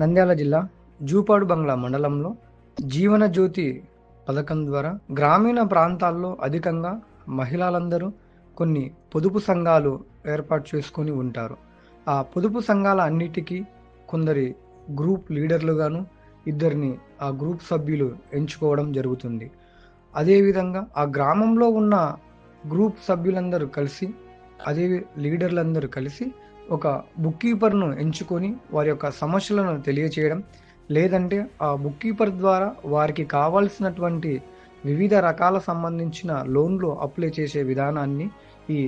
నంద్యాల జిల్లా జూపాడు బంగ్లా మండలంలో జీవన జ్యోతి పథకం ద్వారా గ్రామీణ ప్రాంతాల్లో అధికంగా మహిళలందరూ కొన్ని పొదుపు సంఘాలు ఏర్పాటు చేసుకొని ఉంటారు. ఆ పొదుపు సంఘాల అన్నిటికీ కొందరి గ్రూప్ లీడర్లుగాను ఇద్దరిని ఆ గ్రూప్ సభ్యులు ఎంచుకోవడం జరుగుతుంది. అదేవిధంగా ఆ గ్రామంలో ఉన్న గ్రూప్ సభ్యులందరూ కలిసి అదే లీడర్లందరూ కలిసి ఒక బుక్ కీపర్ను ఎంచుకొని వారి యొక్క సమస్యలను తెలియచేయడం లేదంటే ఆ బుక్ కీపర్ ద్వారా వారికి కావాల్సినటువంటి వివిధ రకాల సంబంధించిన లోన్లు అప్లై చేసే విధానాన్ని ఈ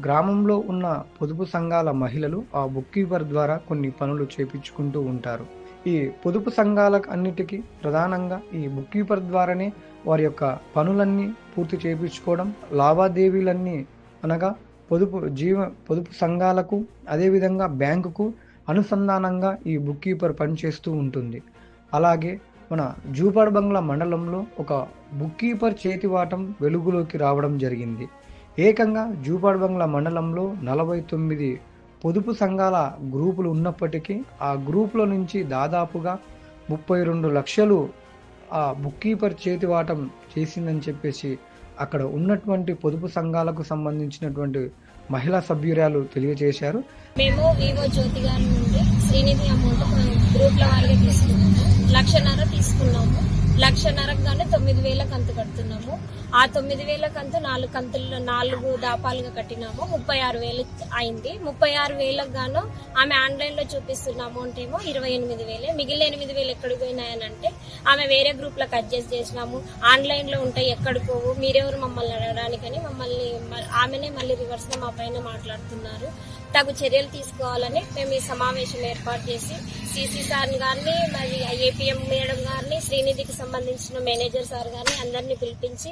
గ్రామంలో ఉన్న పొదుపు సంఘాల మహిళలు ఆ బుక్ కీపర్ ద్వారా కొన్ని పనులు చేపించుకుంటూ ఉంటారు. ఈ పొదుపు సంఘాలకు అన్నిటికీ ప్రధానంగా ఈ బుక్ కీపర్ ద్వారానే వారి యొక్క పనులన్నీ పూర్తి చేయించుకోవడం లావాదేవీలన్నీ అనగా పొదుపు జీవ పొదుపు సంఘాలకు అదేవిధంగా బ్యాంకుకు అనుసంధానంగా ఈ బుక్ కీపర్ పనిచేస్తూ ఉంటుంది. అలాగే మన జూపాడు బంగ్లా మండలంలో ఒక బుక్ కీపర్ చేతివాటం వెలుగులోకి రావడం జరిగింది. ఏకంగా జూపాడు బంగ్లా మండలంలో నలభై తొమ్మిది పొదుపు సంఘాల గ్రూపులు ఉన్నప్పటికీ ఆ గ్రూపుల నుంచి దాదాపుగా ముప్పై రెండు లక్షలు ఆ బుక్ కీపర్ చేతివాటం చేసిందని చెప్పేసి అక్కడ ఉన్నటువంటి పొదుపు సంఘాలకు సంబంధించినటువంటి మహిళా సభ్యురాలు తెలియజేశారు. మేము వివో జ్యోతి గారి నుండి శ్రీనిధి అమౌంట్ గ్రూప్ల వారిగా తీసుకున్నాము. లక్షన్నర తీసుకున్నాము. లక్షన్నరకు గాను తొమ్మిది వేల కంతు కడుతున్నాము. ఆ తొమ్మిది వేల కంతు నాలుగు కంతుల్లో నాలుగు దాపాలుగా కట్టినాము. ముప్పై ఆరు వేలు అయింది. ముప్పై ఆరు వేలకు గాను ఆమె ఆన్లైన్లో చూపిస్తున్న అమౌంట్ ఏమో ఇరవై ఎనిమిది వేలే. మిగిలిన ఎనిమిది వేలు ఎక్కడికి పోయినాయనంటే ఆమె వేరే గ్రూప్లకు అడ్జస్ట్ చేసినాము. ఆన్లైన్లో ఉంటాయి ఎక్కడికి పోవు? మీరెవరు మమ్మల్ని అడగడానికని మమ్మల్ని ఆమెనే మళ్ళీ రివర్స్గా మా పైన మాట్లాడుతున్నారు. తగు చర్యలు తీసుకోవాలని మేము ఈ సమావేశం ఏర్పాటు చేసి సిసి సార్ గారిని మరి ఏపీఎం మేడం గారిని శ్రీనిధికి సంబంధించిన మేనేజర్ సార్ గారిని అందరినీ పిలిపించి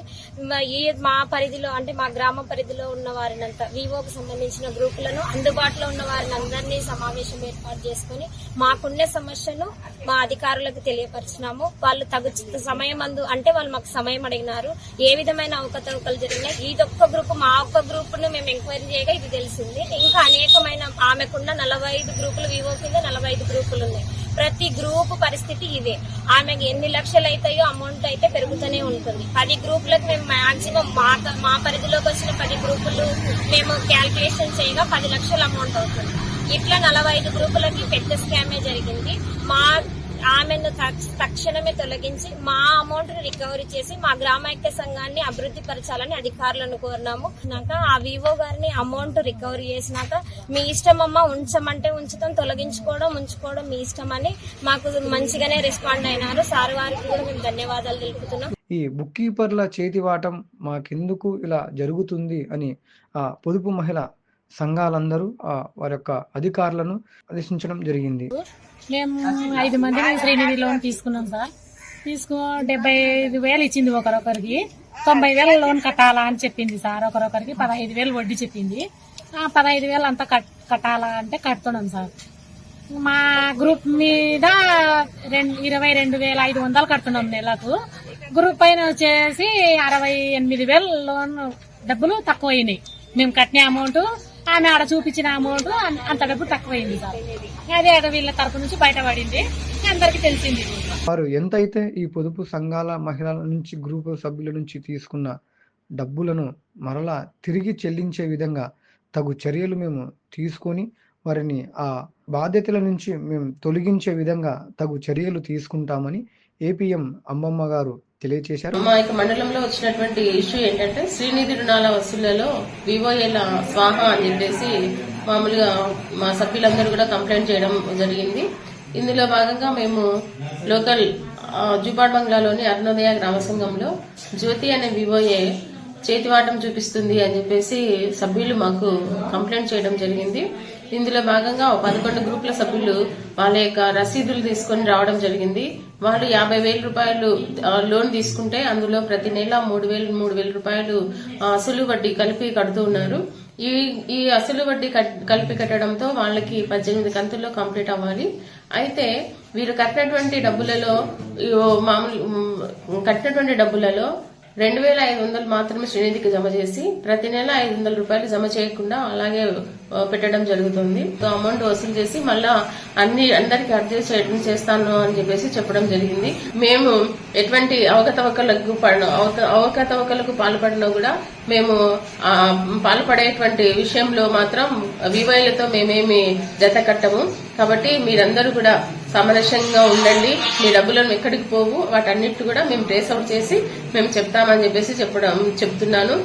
ఈ మా పరిధిలో అంటే మా గ్రామ పరిధిలో ఉన్న వారినంతా వివోకి సంబంధించిన గ్రూపులను అందుబాటులో ఉన్న వారిని అందరినీ సమావేశం ఏర్పాటు చేసుకొని మాకున్న సమస్యను మా అధికారులకు తెలియపరిచినాము. వాళ్ళు తగు సమయం అందు అంటే వాళ్ళు మాకు సమయం అడిగినారు. ఏ విధమైన అవకతవకలు జరిగినాయి ఇదొక్క గ్రూప్ మా ఒక్క గ్రూప్ను మేము ఎంక్వైరీ చేయగా ఇది తెలిసింది. ఇంకా అనేకమైన ఆమెకున్న నలభై ఐదు గ్రూపులు వివో కింద నలభై ఐదు గ్రూపులు ఉన్నాయి. ప్రతి గ్రూప్ పరిస్థితి ఇదే ఆమెకి ఎన్ని లక్షలు అవుతాయో అమౌంట్ అయితే పెరుగుతూనే ఉంటుంది. పది గ్రూపులకు మేము మాక్సిమం మా మా పరిధిలోకి వచ్చిన పది గ్రూపులు మేము క్యాల్కులేషన్ చేయగా పది లక్షల అమౌంట్ అవుతుంది. ఇట్లా నలభై ఐదు గ్రూపులకి పెద్ద స్కామే జరిగింది. మా ఆమెను తక్షణమే తొలగించి మా అమౌంట్ రికవరీ చేసి మా గ్రామ ఐక్య సంఘాన్ని అభివృద్ధి పరచాలని అధికారులను కోరినాము. నాక ఆ వివో గారిని అమౌంట్ రికవరీ చేసినాక మీ ఇష్టం అమ్మ ఉంచమంటే ఉంచుతాం తొలగించుకోవడం ఉంచుకోవడం మీ ఇష్టం అని మాకు మంచిగానే రెస్పాండ్ అయినారు. సార్ వారికి కూడా మేము ధన్యవాదాలు తెలుపుతున్నాం. ఈ బుక్ కీపర్ల చేతివాటం మాకెందుకు ఇలా జరుగుతుంది అని ఆ పొదుపు మహిళ సంఘాలందరూ వారి యొక్క అధికారులను ఆదేశించడం జరిగింది. మేము ఐదు మంది శ్రీనిధి లోన్ తీసుకున్నాం సార్. తీసుకో డెబ్బై ఐదు వేలు ఇచ్చింది ఒకరొకరికి. తొంభై వేల లోన్ కట్టాలా అని చెప్పింది సార్. ఒకరొకరికి పదహైదు వేలు వడ్డీ చెప్పింది. ఆ పదహైదు వేలు అంతా కట్ కట్టాలా అంటే కడుతున్నాం సార్. మా గ్రూప్ మీద రెండు ఇరవై రెండు వేల ఐదు వందలు కడుతున్నాం నెలకు. గ్రూప్ పైన వచ్చేసి అరవై ఎనిమిది వేలు లోన్ డబ్బులు తక్కువ అయినాయి మేము కట్టిన అమౌంట్ ఆమె ఆడ చూపించిన అమౌంట్ అంత డబ్బు తక్కువైంది సార్. అదే ఆడ వీళ్ళ తరపు నుంచి బయటపడింది. అందరికి తెలిసింది. వారు ఎంతైతే ఈ పొదుపు సంఘాల మహిళల నుంచి గ్రూపు సభ్యుల నుంచి తీసుకున్న డబ్బులను మరలా తిరిగి చెల్లించే విధంగా తగు చర్యలు మేము తీసుకొని వారిని ఆ బాధ్యతల నుంచి మేము తొలగించే విధంగా తగు చర్యలు తీసుకుంటామని ఏపీఎం అమ్మమ్మ గారు తెలియజేశారు మా యొక్క మండలంలో వచ్చినటువంటి ఇష్యూ ఏంటంటే శ్రీనిధి రుణాల వసూళ్ళలో వివోఏల స్వాహ అని చెప్పేసి మామూలుగా మా సభ్యులందరూ కూడా కంప్లైంట్ చేయడం జరిగింది. ఇందులో భాగంగా మేము లోకల్ జూపాడ్ బంగ్లాలోని అరుణోదయ గ్రామ సంఘంలో జ్యోతి అనే వివోఏ చేతివాటం చూపిస్తుంది అని చెప్పేసి సభ్యులు మాకు కంప్లైంట్ చేయడం జరిగింది. ఇందులో భాగంగా పదకొండు గ్రూపుల సభ్యులు వాళ్ళ యొక్క రసీదులు తీసుకొని రావడం జరిగింది. వాళ్ళు యాభై వేల రూపాయలు లోన్ తీసుకుంటే అందులో ప్రతి నెల మూడు వేలు మూడు వేల రూపాయలు అసలు వడ్డీ కలిపి కడుతూ ఉన్నారు. ఈ ఈ అసలు వడ్డీ కట్- కలిపి కట్టడంతో వాళ్ళకి పద్దెనిమిది కంతుల్లో కంప్లీట్ అవ్వాలి. అయితే వీరు కట్టినటువంటి డబ్బులలో మామూలు కట్టినటువంటి డబ్బులలో రెండు వేల ఐదు వందలు మాత్రమే శ్రీనిధికి జమ చేసి ప్రతి నెల ఐదు వందల రూపాయలు జమ చేయకుండా అలాగే పెట్టడం జరుగుతుంది. సో అమౌంట్ వసూలు చేసి మళ్ళా అన్ని అందరికి అడ్జస్ట్ చేయడం చేస్తాను అని చెప్పేసి చెప్పడం జరిగింది. మేము ఎటువంటి అవకతవకలకు పడ- అవకతవకలకు పాల్పడినా కూడా మేము పాల్పడేటువంటి విషయంలో మాత్రం వివైలతో మేమేమి జత కట్టము. కాబట్టి మీరందరూ కూడా సామరస్యంగా ఉండండి. మీ డబ్బులను ఎక్కడికి పోవు. వాటన్నిటి కూడా మేము ట్రేస్ అవుట్ చేసి మేము చెప్తామని చెప్పేసి చెప్పడం చెప్తున్నాను.